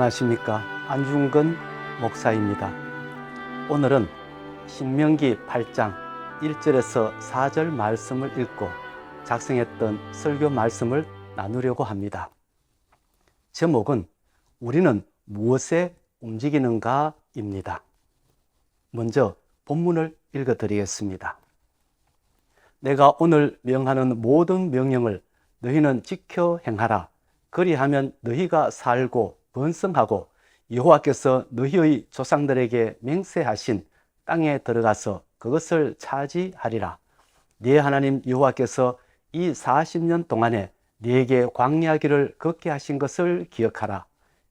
안녕하십니까. 안중근 목사입니다. 오늘은 신명기 8장 1절에서 4절 말씀을 읽고 작성했던 설교 말씀을 나누려고 합니다. 제목은 우리는 무엇에 움직이는가입니다. 먼저 본문을 읽어 드리겠습니다. 내가 오늘 명하는 모든 명령을 너희는 지켜 행하라. 그리하면 너희가 살고 번성하고 여호와께서 너희의 조상들에게 맹세하신 땅에 들어가서 그것을 차지하리라. 네 하나님 여호와께서 이 40년 동안에 네게 광야길을 걷게 하신 것을 기억하라.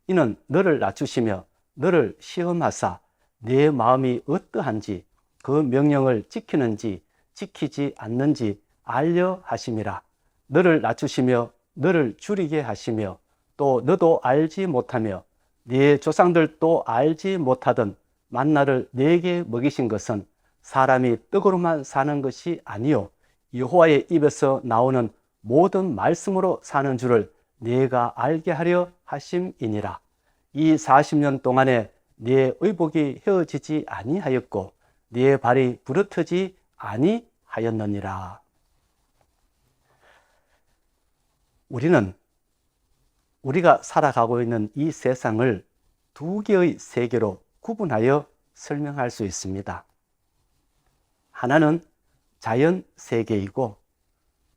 이는 너를 낮추시며 너를 시험하사 네 마음이 어떠한지 그 명령을 지키는지 지키지 않는지 알려 하심이라. 너를 낮추시며 너를 줄이게 하시며 또 너도 알지 못하며 네 조상들도 알지 못하던 만나를 네게 먹이신 것은 사람이 떡으로만 사는 것이 아니요 여호와의 입에서 나오는 모든 말씀으로 사는 줄을 네가 알게 하려 하심이니라. 이 40년 동안에 네 의복이 헤어지지 아니하였고 네 발이 부르트지 아니하였느니라. 우리는 우리가 살아가고 있는 이 세상을 두 개의 세계로 구분하여 설명할 수 있습니다. 하나는 자연 세계이고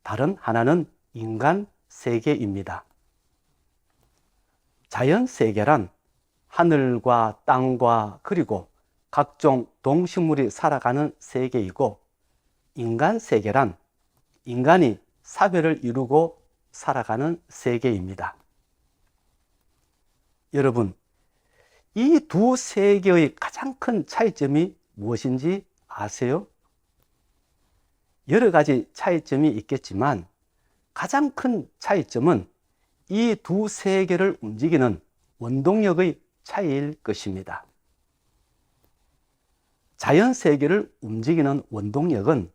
다른 하나는 인간 세계입니다. 자연 세계란 하늘과 땅과 그리고 각종 동식물이 살아가는 세계이고 인간 세계란 인간이 사별을 이루고 살아가는 세계입니다. 여러분, 이 두 세계의 가장 큰 차이점이 무엇인지 아세요? 여러 가지 차이점이 있겠지만 가장 큰 차이점은 이 두 세계를 움직이는 원동력의 차이일 것입니다. 자연 세계를 움직이는 원동력은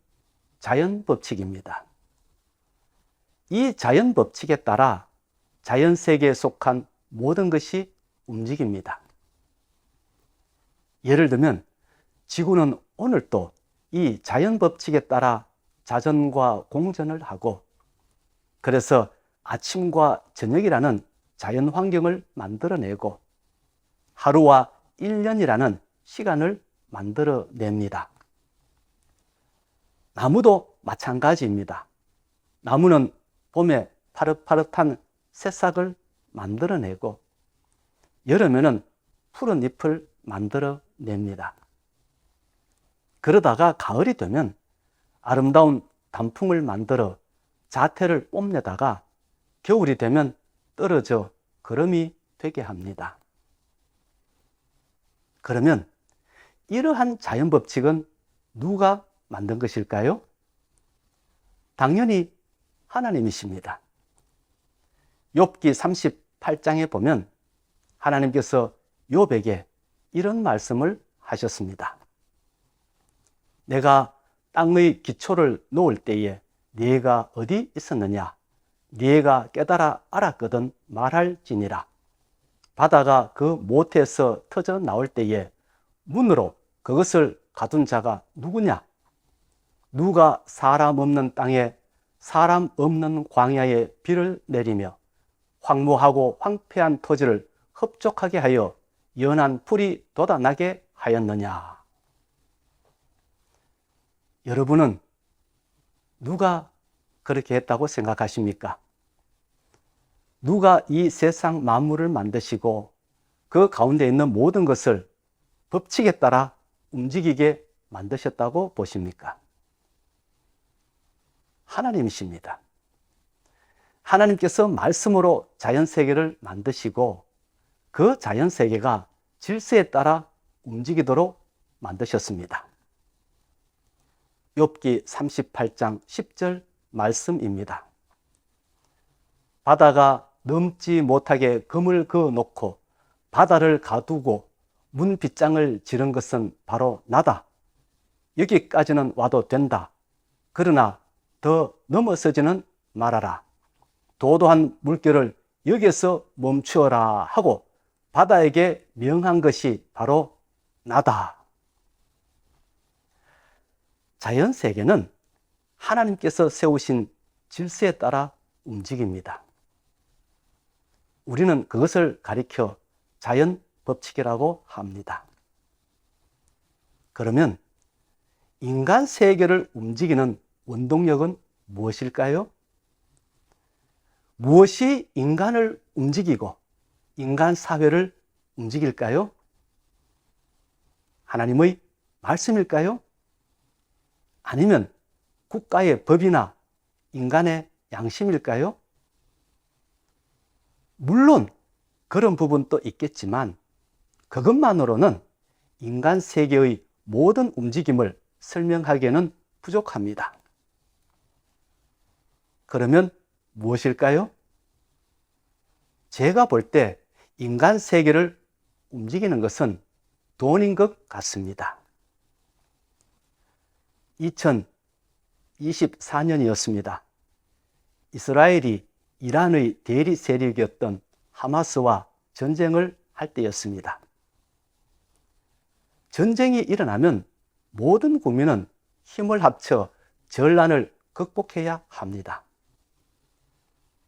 자연 법칙입니다. 이 자연 법칙에 따라 자연 세계에 속한 모든 것이 움직입니다. 예를 들면 지구는 오늘도 이 자연 법칙에 따라 자전과 공전을 하고 그래서 아침과 저녁이라는 자연 환경을 만들어내고 하루와 1년이라는 시간을 만들어냅니다. 나무도 마찬가지입니다. 나무는 봄에 파릇파릇한 새싹을 만들어내고 여름에는 푸른 잎을 만들어냅니다. 그러다가 가을이 되면 아름다운 단풍을 만들어 자태를 뽐내다가 겨울이 되면 떨어져 거름이 되게 합니다. 그러면 이러한 자연 법칙은 누가 만든 것일까요? 당연히 하나님이십니다. 욥기 38장에 보면 하나님께서 욥에게 이런 말씀을 하셨습니다. 내가 땅의 기초를 놓을 때에 네가 어디 있었느냐? 네가 깨달아 알았거든 말할지니라. 바다가 그 모태에서 터져 나올 때에 문으로 그것을 가둔 자가 누구냐? 누가 사람 없는 땅에 사람 없는 광야에 비를 내리며 황무하고 황폐한 토지를 흡족하게 하여 연한 풀이 돋아나게 하였느냐? 여러분은 누가 그렇게 했다고 생각하십니까? 누가 이 세상 만물을 만드시고 그 가운데 있는 모든 것을 법칙에 따라 움직이게 만드셨다고 보십니까? 하나님이십니다. 하나님께서 말씀으로 자연 세계를 만드시고 그 자연 세계가 질서에 따라 움직이도록 만드셨습니다. 욥기 38장 10절 말씀입니다. 바다가 넘지 못하게 금을 그어 놓고 바다를 가두고 문 빗장을 지른 것은 바로 나다. 여기까지는 와도 된다. 그러나 더 넘어서지는 말아라. 도도한 물결을 여기에서 멈추어라 하고 바다에게 명한 것이 바로 나다. 자연 세계는 하나님께서 세우신 질서에 따라 움직입니다. 우리는 그것을 가리켜 자연 법칙이라고 합니다. 그러면 인간 세계를 움직이는 원동력은 무엇일까요? 무엇이 인간을 움직이고 인간 사회를 움직일까요? 하나님의 말씀일까요? 아니면 국가의 법이나 인간의 양심일까요? 물론 그런 부분도 있겠지만 그것만으로는 인간 세계의 모든 움직임을 설명하기에는 부족합니다. 그러면 무엇일까요? 제가 볼 때 인간 세계를 움직이는 것은 돈인 것 같습니다. 2024년이었습니다. 이스라엘이 이란의 대리 세력이었던 하마스와 전쟁을 할 때였습니다. 전쟁이 일어나면 모든 국민은 힘을 합쳐 전란을 극복해야 합니다.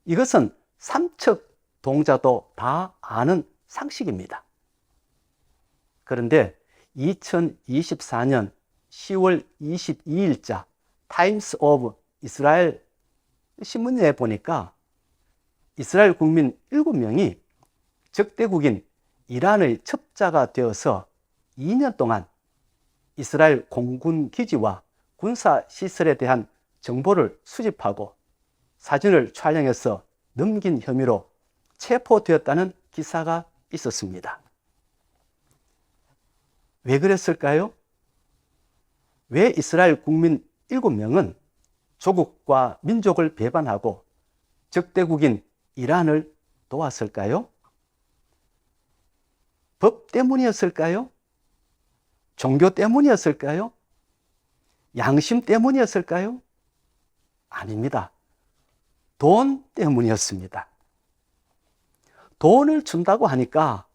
이것은 삼척 동자도 다 아는 상식입니다. 그런데 2024년 10월 22일자 타임스 오브 이스라엘 신문에 보니까 이스라엘 국민 7명이 적대국인 이란의 첩자가 되어서 2년 동안 이스라엘 공군 기지와 군사 시설에 대한 정보를 수집하고 사진을 촬영해서 넘긴 혐의로 체포되었다는 기사가 있었습니다. 왜 그랬을까요? 왜 이스라엘 국민 7명은 조국과 민족을 배반하고 적대국인 이란을 도왔을까요? 법 때문이었을까요? 종교 때문이었을까요? 양심 때문이었을까요? 아닙니다. 돈 때문이었습니다. 돈을 준다고 하니까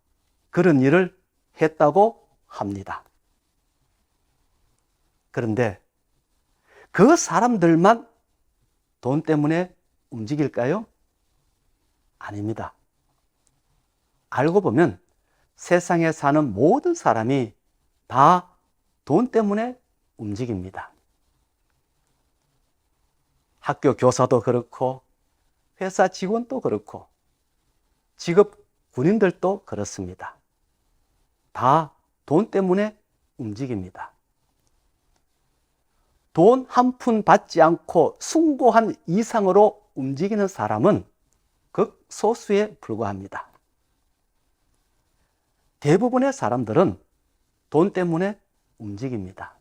그런 일을 했다고 합니다. 그런데 그 사람들만 돈 때문에 움직일까요? 아닙니다. 알고 보면 세상에 사는 모든 사람이 다 돈 때문에 움직입니다. 학교 교사도 그렇고, 회사 직원도 그렇고, 직업 군인들도 그렇습니다. 다 돈 때문에 움직입니다. 돈 한 푼 받지 않고 숭고한 이상으로 움직이는 사람은 극소수에 불과합니다. 대부분의 사람들은 돈 때문에 움직입니다.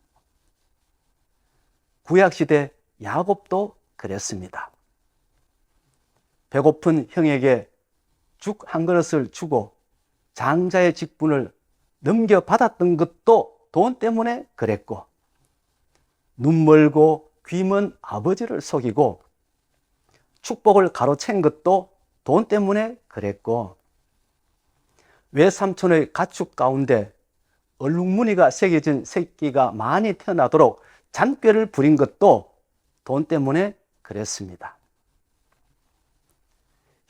구약시대 야곱도 그랬습니다. 배고픈 형에게 죽 한 그릇을 주고 장자의 직분을 넘겨받았던 것도 돈 때문에 그랬고, 눈 멀고 귀먼 아버지를 속이고 축복을 가로챈 것도 돈 때문에 그랬고, 외삼촌의 가축 가운데 얼룩무늬가 새겨진 새끼가 많이 태어나도록 잔꾀를 부린 것도 돈 때문에 그랬습니다.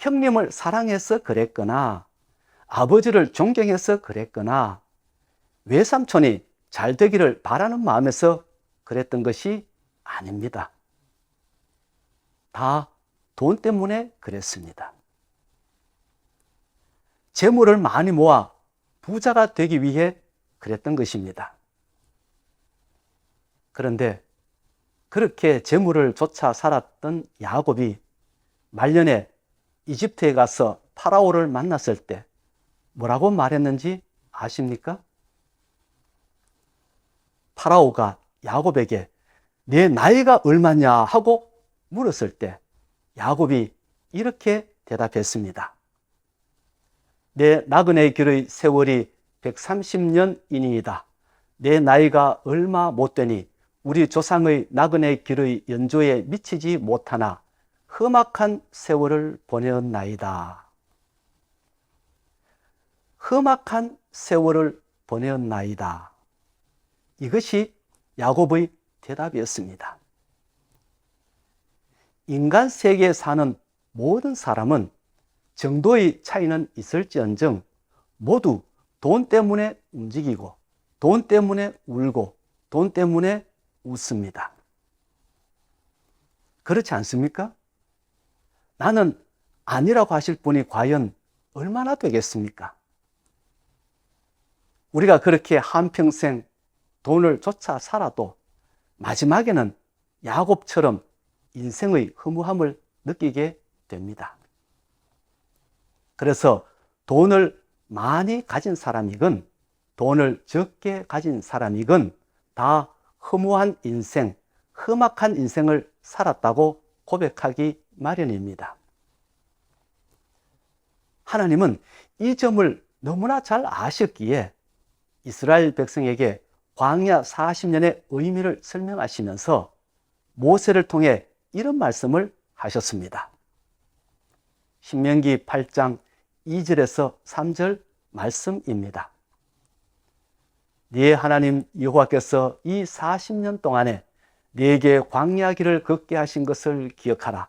형님을 사랑해서 그랬거나 아버지를 존경해서 그랬거나 외삼촌이 잘 되기를 바라는 마음에서 그랬던 것이 아닙니다. 다 돈 때문에 그랬습니다. 재물을 많이 모아 부자가 되기 위해 그랬던 것입니다. 그런데 그렇게 재물을 쫓아 살았던 야곱이 말년에 이집트에 가서 파라오를 만났을 때 뭐라고 말했는지 아십니까? 파라오가 야곱에게 내 나이가 얼마냐 하고 물었을 때 야곱이 이렇게 대답했습니다. 내 나그네 길의 세월이 130년이니이다. 내 나이가 얼마 못 되니 우리 조상의 나그네 길의 연조에 미치지 못하나 험악한 세월을 보내었나이다. 험악한 세월을 보내었나이다. 이것이 야곱의 대답이었습니다. 인간 세계에 사는 모든 사람은 정도의 차이는 있을지언정 모두 돈 때문에 움직이고 돈 때문에 울고 돈 때문에 웃습니다. 그렇지 않습니까? 나는 아니라고 하실 분이 과연 얼마나 되겠습니까? 우리가 그렇게 한평생 돈을 쫓아 살아도 마지막에는 야곱처럼 인생의 허무함을 느끼게 됩니다. 그래서 돈을 많이 가진 사람이건 돈을 적게 가진 사람이건 다 허무한 인생, 험악한 인생을 살았다고 고백하기 마련입니다. 하나님은 이 점을 너무나 잘 아셨기에 이스라엘 백성에게 광야 40년의 의미를 설명하시면서 모세를 통해 이런 말씀을 하셨습니다. 신명기 8장 2절에서 3절 말씀입니다. 네 하나님 여호와께서 이 40년 동안에 네게 광야 길을 걷게 하신 것을 기억하라.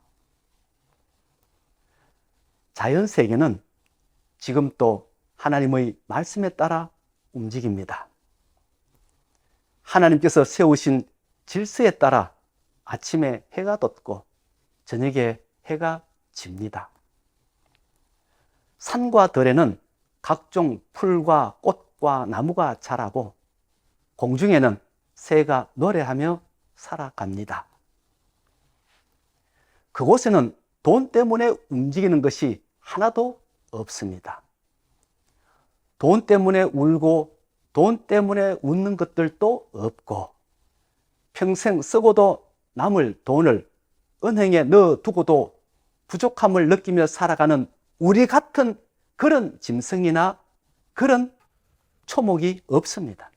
자연 세계는 지금 또 하나님의 말씀에 따라 움직입니다. 하나님께서 세우신 질서에 따라 아침에 해가 돋고 저녁에 해가 집니다. 산과 들에는 각종 풀과 꽃과 나무가 자라고 공중에는 새가 노래하며 살아갑니다. 그곳에는 돈 때문에 움직이는 것이 하나도 없습니다. 돈 때문에 울고 돈 때문에 웃는 것들도 없고 평생 쓰고도 남을 돈을 은행에 넣어두고도 부족함을 느끼며 살아가는 우리 같은 그런 짐승이나 그런 초목이 없습니다.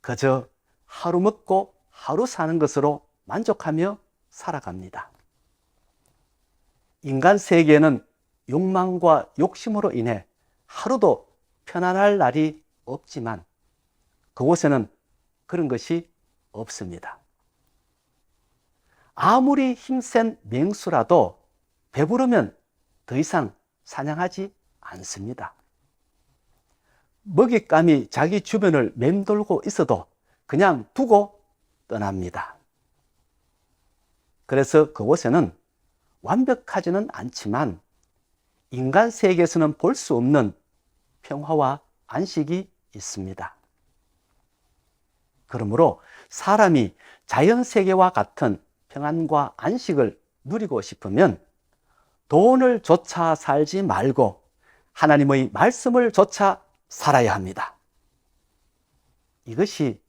그저 하루 먹고 하루 사는 것으로 만족하며 살아갑니다. 인간 세계에는 욕망과 욕심으로 인해 하루도 편안할 날이 없지만 그곳에는 그런 것이 없습니다. 아무리 힘센 맹수라도 배부르면 더 이상 사냥하지 않습니다. 먹잇감이 자기 주변을 맴돌고 있어도 그냥 두고 떠납니다. 그래서 그곳에는 완벽하지는 않지만 인간 세계에서는 볼 수 없는 평화와 안식이 있습니다. 그러므로 사람이 자연 세계와 같은 평안과 안식을 누리고 싶으면 돈을 쫓아 살지 말고 하나님의 말씀을 쫓아 살아야 합니다. 이것이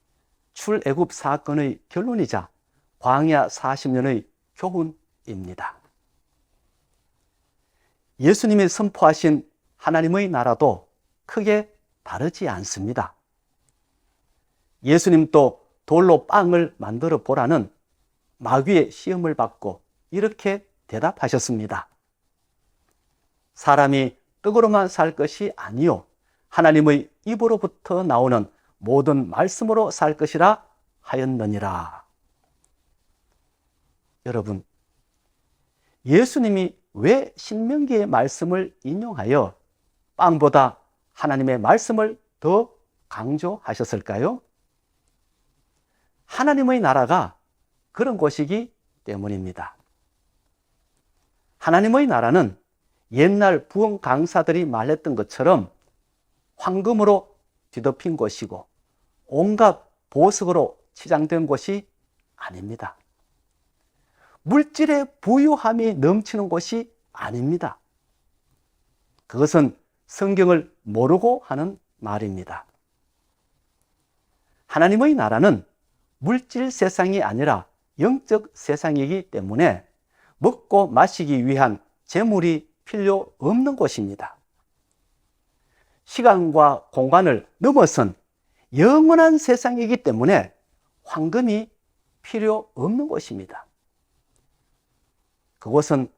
출애굽 사건의 결론이자 광야 40년의 교훈입니다. 예수님이 선포하신 하나님의 나라도 크게 다르지 않습니다. 예수님도 돌로 빵을 만들어 보라는 마귀의 시험을 받고 이렇게 대답하셨습니다. 사람이 떡으로만 살 것이 아니요 하나님의 입으로부터 나오는 모든 말씀으로 살 것이라 하였느니라. 여러분, 예수님이 왜 신명기의 말씀을 인용하여 빵보다 하나님의 말씀을 더 강조하셨을까요? 하나님의 나라가 그런 곳이기 때문입니다. 하나님의 나라는 옛날 부흥 강사들이 말했던 것처럼 황금으로 뒤덮인 곳이고 온갖 보석으로 치장된 곳이 아닙니다. 물질의 부유함이 넘치는 곳이 아닙니다. 그것은 성경을 모르고 하는 말입니다. 하나님의 나라는 물질 세상이 아니라 영적 세상이기 때문에 먹고 마시기 위한 재물이 필요 없는 곳입니다. 시간과 공간을 넘어선 영원한 세상이기 때문에 황금이 필요 없는 곳입니다. 그곳은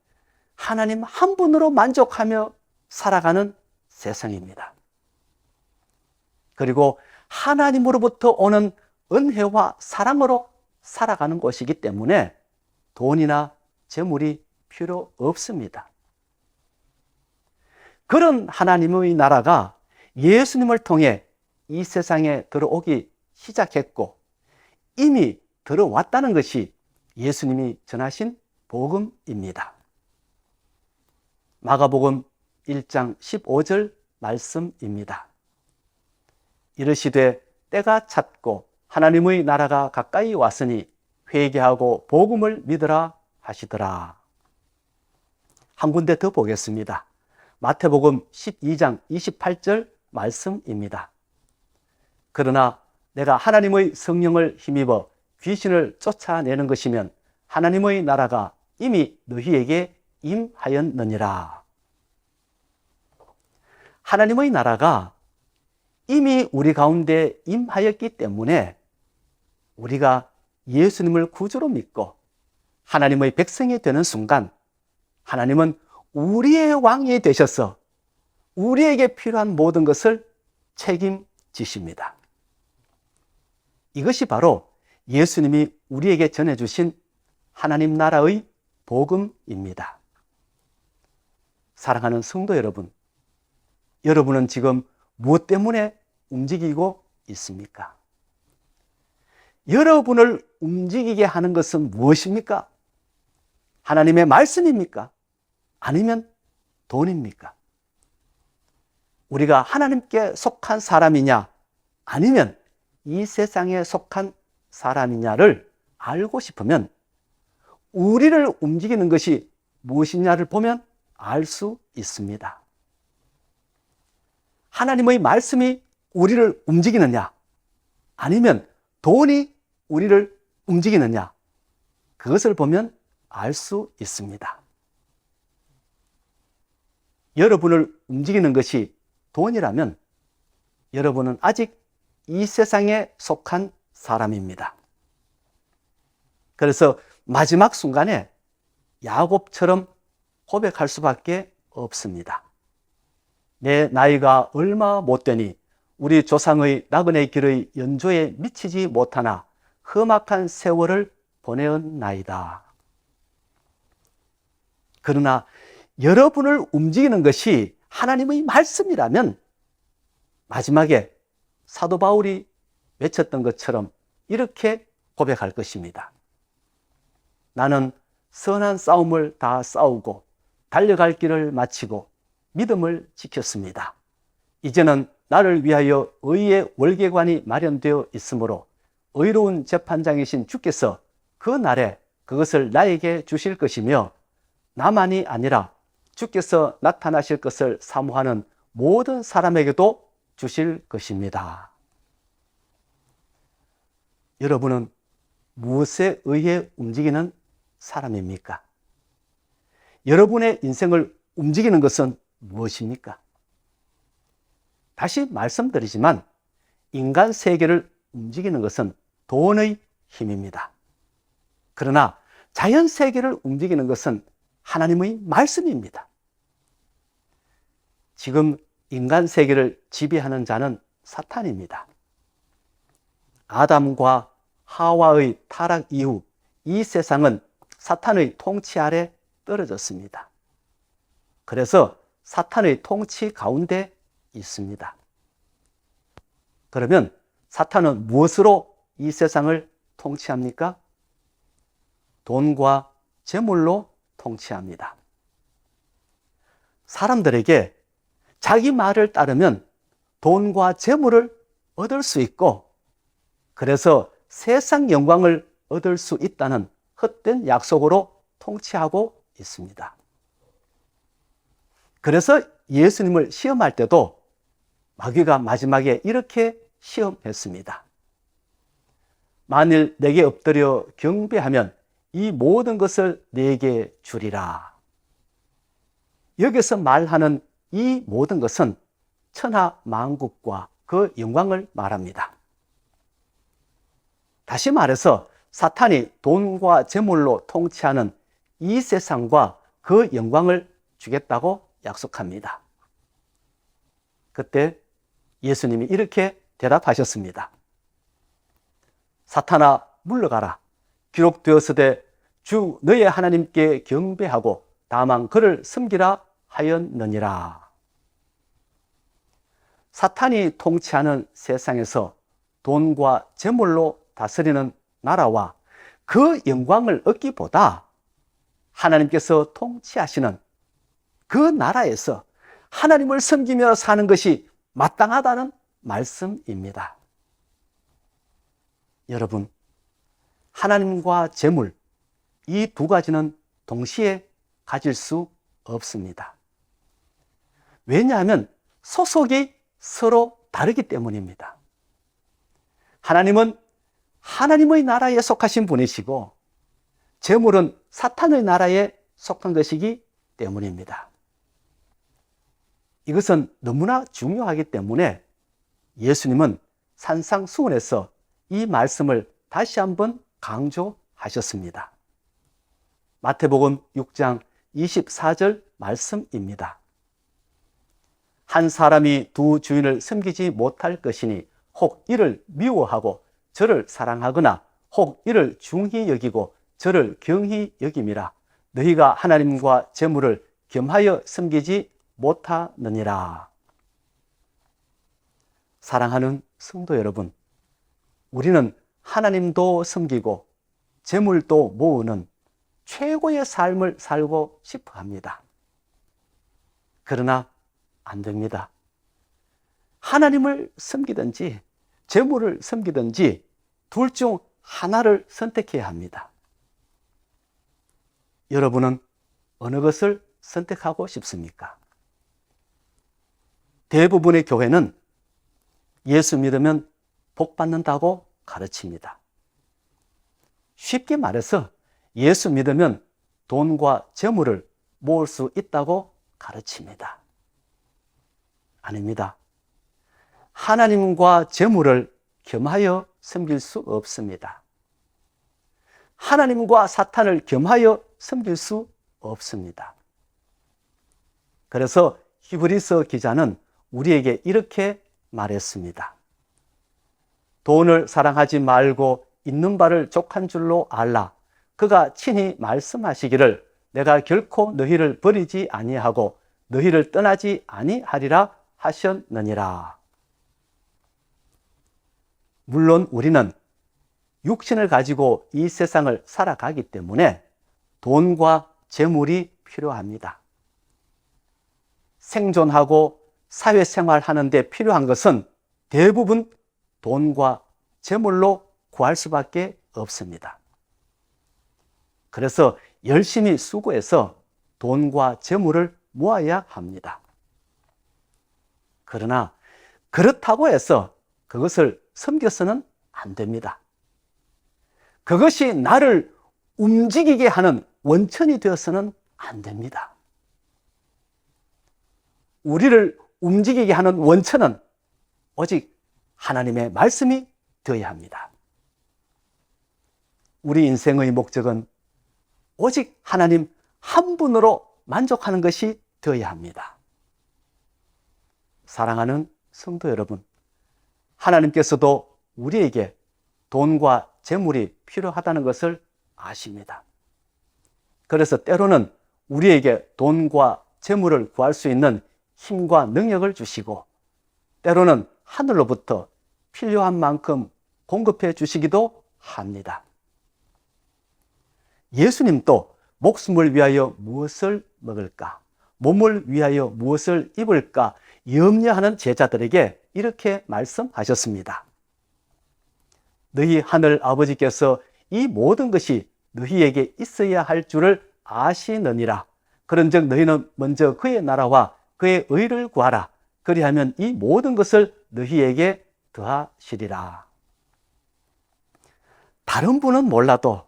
하나님 한 분으로 만족하며 살아가는 세상입니다. 그리고 하나님으로부터 오는 은혜와 사랑으로 살아가는 곳이기 때문에 돈이나 재물이 필요 없습니다. 그런 하나님의 나라가 예수님을 통해 이 세상에 들어오기 시작했고 이미 들어왔다는 것이 예수님이 전하신 복음입니다. 마가복음 1장 15절 말씀입니다. 이르시되 때가 찼고 하나님의 나라가 가까이 왔으니 회개하고 복음을 믿으라 하시더라. 한 군데 더 보겠습니다. 마태복음 12장 28절 말씀입니다. 그러나 내가 하나님의 성령을 힘입어 귀신을 쫓아내는 것이면 하나님의 나라가 이미 너희에게 임하였느니라. 하나님의 나라가 이미 우리 가운데 임하였기 때문에 우리가 예수님을 구주로 믿고 하나님의 백성이 되는 순간 하나님은 우리의 왕이 되셔서 우리에게 필요한 모든 것을 책임지십니다. 이것이 바로 예수님이 우리에게 전해주신 하나님 나라의 복음입니다. 사랑하는 성도 여러분, 여러분은 지금 무엇 때문에 움직이고 있습니까? 여러분을 움직이게 하는 것은 무엇입니까? 하나님의 말씀입니까? 아니면 돈입니까? 우리가 하나님께 속한 사람이냐, 아니면 이 세상에 속한 사람이냐를 알고 싶으면 우리를 움직이는 것이 무엇이냐를 보면 알 수 있습니다. 하나님의 말씀이 우리를 움직이느냐, 아니면 돈이 우리를 움직이느냐, 그것을 보면 알 수 있습니다. 여러분을 움직이는 것이 돈이라면 여러분은 아직 이 세상에 속한 사람입니다. 그래서 마지막 순간에 야곱처럼 고백할 수밖에 없습니다. 내 나이가 얼마 못 되니 우리 조상의 나그네 길의 연조에 미치지 못하나 험악한 세월을 보내온 나이다. 그러나 여러분을 움직이는 것이 하나님의 말씀이라면 마지막에 사도 바울이 외쳤던 것처럼 이렇게 고백할 것입니다. 나는 선한 싸움을 다 싸우고 달려갈 길을 마치고 믿음을 지켰습니다. 이제는 나를 위하여 의의 월계관이 마련되어 있으므로 의로운 재판장이신 주께서 그 날에 그것을 나에게 주실 것이며 나만이 아니라 주께서 나타나실 것을 사모하는 모든 사람에게도 주실 것입니다. 여러분은 무엇에 의해 움직이는 사람입니까? 여러분의 인생을 움직이는 것은 무엇입니까? 다시 말씀드리지만 인간 세계를 움직이는 것은 돈의 힘입니다. 그러나 자연 세계를 움직이는 것은 하나님의 말씀입니다. 지금 인간 세계를 지배하는 자는 사탄입니다. 아담과 하와의 타락 이후 이 세상은 사탄의 통치 아래 떨어졌습니다. 그래서 사탄의 통치 가운데 있습니다. 그러면 사탄은 무엇으로 이 세상을 통치합니까? 돈과 재물로 통치합니다. 사람들에게 자기 말을 따르면 돈과 재물을 얻을 수 있고, 그래서 세상 영광을 얻을 수 있다는 헛된 약속으로 통치하고 있습니다. 그래서 예수님을 시험할 때도 마귀가 마지막에 이렇게 시험했습니다. 만일 내게 엎드려 경배하면 이 모든 것을 내게 주리라. 여기서 말하는 이 모든 것은 천하 만국과 그 영광을 말합니다. 다시 말해서 사탄이 돈과 재물로 통치하는 이 세상과 그 영광을 주겠다고 약속합니다. 그때 예수님이 이렇게 대답하셨습니다. 사탄아 물러가라. 기록되었으되 주 너의 하나님께 경배하고 다만 그를 섬기라 하였느니라. 사탄이 통치하는 세상에서 돈과 재물로 다스리는 나라와 그 영광을 얻기보다 하나님께서 통치하시는 그 나라에서 하나님을 섬기며 사는 것이 마땅하다는 말씀입니다. 여러분, 하나님과 재물, 이 두 가지는 동시에 가질 수 없습니다. 왜냐하면 소속이 서로 다르기 때문입니다. 하나님은 하나님의 나라에 속하신 분이시고, 재물은 사탄의 나라에 속한 것이기 때문입니다. 이것은 너무나 중요하기 때문에 예수님은 산상수훈에서 이 말씀을 다시 한번 강조하셨습니다. 마태복음 6장 24절 말씀입니다. 한 사람이 두 주인을 섬기지 못할 것이니 혹 이를 미워하고 저를 사랑하거나 혹 이를 중히 여기고 저를 경히 여김이라 너희가 하나님과 재물을 겸하여 섬기지 못하느니라. 사랑하는 성도 여러분, 우리는 하나님도 섬기고 재물도 모으는 최고의 삶을 살고 싶어 합니다. 그러나 안 됩니다. 하나님을 섬기든지 재물을 섬기든지 둘 중 하나를 선택해야 합니다. 여러분은 어느 것을 선택하고 싶습니까? 대부분의 교회는 예수 믿으면 복 받는다고 가르칩니다. 쉽게 말해서 예수 믿으면 돈과 재물을 모을 수 있다고 가르칩니다. 아닙니다. 하나님과 재물을 겸하여 섬길 수 없습니다. 하나님과 사탄을 겸하여 섬길 수 없습니다. 그래서 히브리서 기자는 우리에게 이렇게 말했습니다. 돈을 사랑하지 말고 있는 바를 족한 줄로 알라. 그가 친히 말씀하시기를 내가 결코 너희를 버리지 아니하고 너희를 떠나지 아니하리라 하셨느니라. 물론 우리는 육신을 가지고 이 세상을 살아가기 때문에 돈과 재물이 필요합니다. 생존하고 사회생활 하는데 필요한 것은 대부분 돈과 재물로 구할 수밖에 없습니다. 그래서 열심히 수고해서 돈과 재물을 모아야 합니다. 그러나 그렇다고 해서 그것을 섬겨서는 안 됩니다. 그것이 나를 움직이게 하는 원천이 되어서는 안 됩니다. 우리를 움직이게 하는 원천은 오직 하나님의 말씀이 되어야 합니다. 우리 인생의 목적은 오직 하나님 한 분으로 만족하는 것이 되어야 합니다. 사랑하는 성도 여러분, 하나님께서도 우리에게 돈과 재물이 필요하다는 것을 아십니다. 그래서 때로는 우리에게 돈과 재물을 구할 수 있는 힘과 능력을 주시고 때로는 하늘로부터 필요한 만큼 공급해 주시기도 합니다. 예수님도 목숨을 위하여 무엇을 먹을까? 몸을 위하여 무엇을 입을까? 염려하는 제자들에게 이렇게 말씀하셨습니다. 너희 하늘 아버지께서 이 모든 것이 너희에게 있어야 할 줄을 아시느니라. 그런즉 너희는 먼저 그의 나라와 그의 의를 구하라. 그리하면 이 모든 것을 너희에게 더하시리라. 다른 분은 몰라도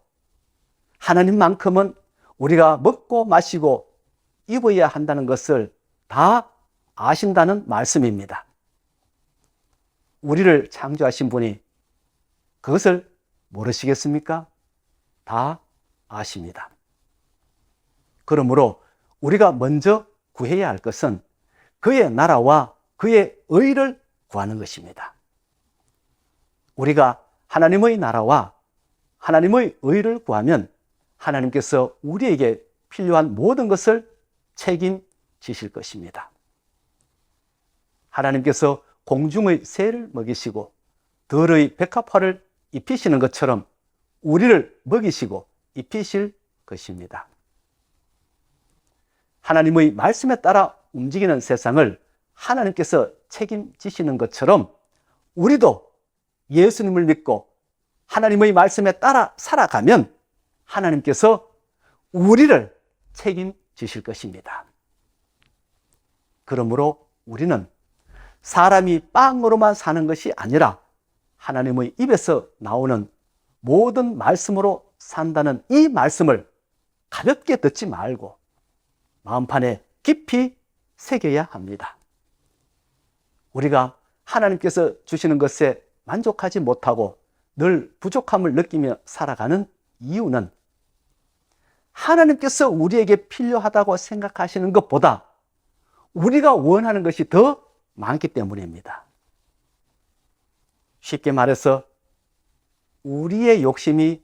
하나님만큼은 우리가 먹고 마시고 입어야 한다는 것을 다 아신다는 말씀입니다. 우리를 창조하신 분이 그것을 모르시겠습니까? 다 아십니다. 그러므로 우리가 먼저 구해야 할 것은 그의 나라와 그의 의를 구하는 것입니다. 우리가 하나님의 나라와 하나님의 의를 구하면 하나님께서 우리에게 필요한 모든 것을 책임지실 것입니다. 하나님께서 공중의 새를 먹이시고 들의 백합화를 입히시는 것처럼 우리를 먹이시고 입히실 것입니다. 하나님의 말씀에 따라 움직이는 세상을 하나님께서 책임지시는 것처럼 우리도 예수님을 믿고 하나님의 말씀에 따라 살아가면 하나님께서 우리를 책임지실 것입니다. 그러므로 우리는 사람이 빵으로만 사는 것이 아니라 하나님의 입에서 나오는 모든 말씀으로 산다는 이 말씀을 가볍게 듣지 말고 마음판에 깊이 새겨야 합니다. 우리가 하나님께서 주시는 것에 만족하지 못하고 늘 부족함을 느끼며 살아가는 이유는 하나님께서 우리에게 필요하다고 생각하시는 것보다 우리가 원하는 것이 더 많기 때문입니다. 쉽게 말해서 우리의 욕심이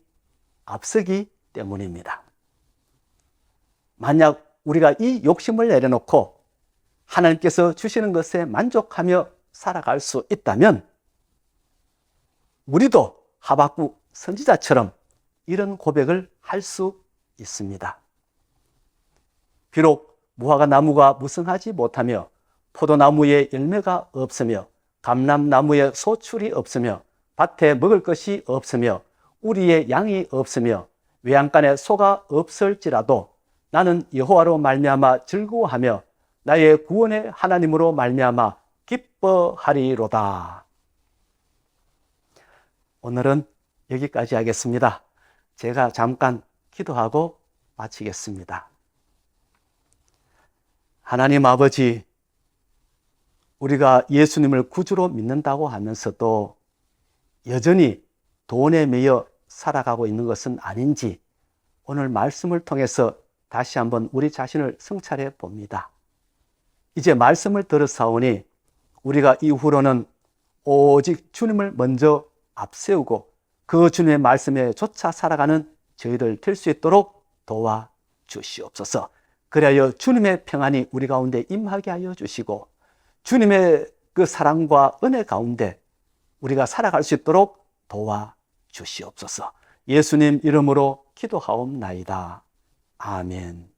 앞서기 때문입니다. 만약 우리가 이 욕심을 내려놓고 하나님께서 주시는 것에 만족하며 살아갈 수 있다면 우리도 하박국 선지자처럼 이런 고백을 할 수 있습니다. 비록 무화과 나무가 무성하지 못하며 포도나무에 열매가 없으며 감람나무에 소출이 없으며 밭에 먹을 것이 없으며 우리의 양이 없으며 외양간에 소가 없을지라도 나는 여호와로 말미암아 즐거워하며 나의 구원의 하나님으로 말미암아 기뻐하리로다. 오늘은 여기까지 하겠습니다. 제가 잠깐 기도하고 마치겠습니다. 하나님 아버지, 우리가 예수님을 구주로 믿는다고 하면서도 여전히 돈에 매여 살아가고 있는 것은 아닌지 오늘 말씀을 통해서 다시 한번 우리 자신을 성찰해 봅니다. 이제 말씀을 들었사오니 우리가 이후로는 오직 주님을 먼저 앞세우고 그 주님의 말씀에 쫓아 살아가는 저희들 될수 있도록 도와 주시옵소서. 그리하여 주님의 평안이 우리 가운데 임하게 하여 주시고 주님의 그 사랑과 은혜 가운데 우리가 살아갈 수 있도록 도와 주시옵소서. 예수님 이름으로 기도하옵나이다. 아멘.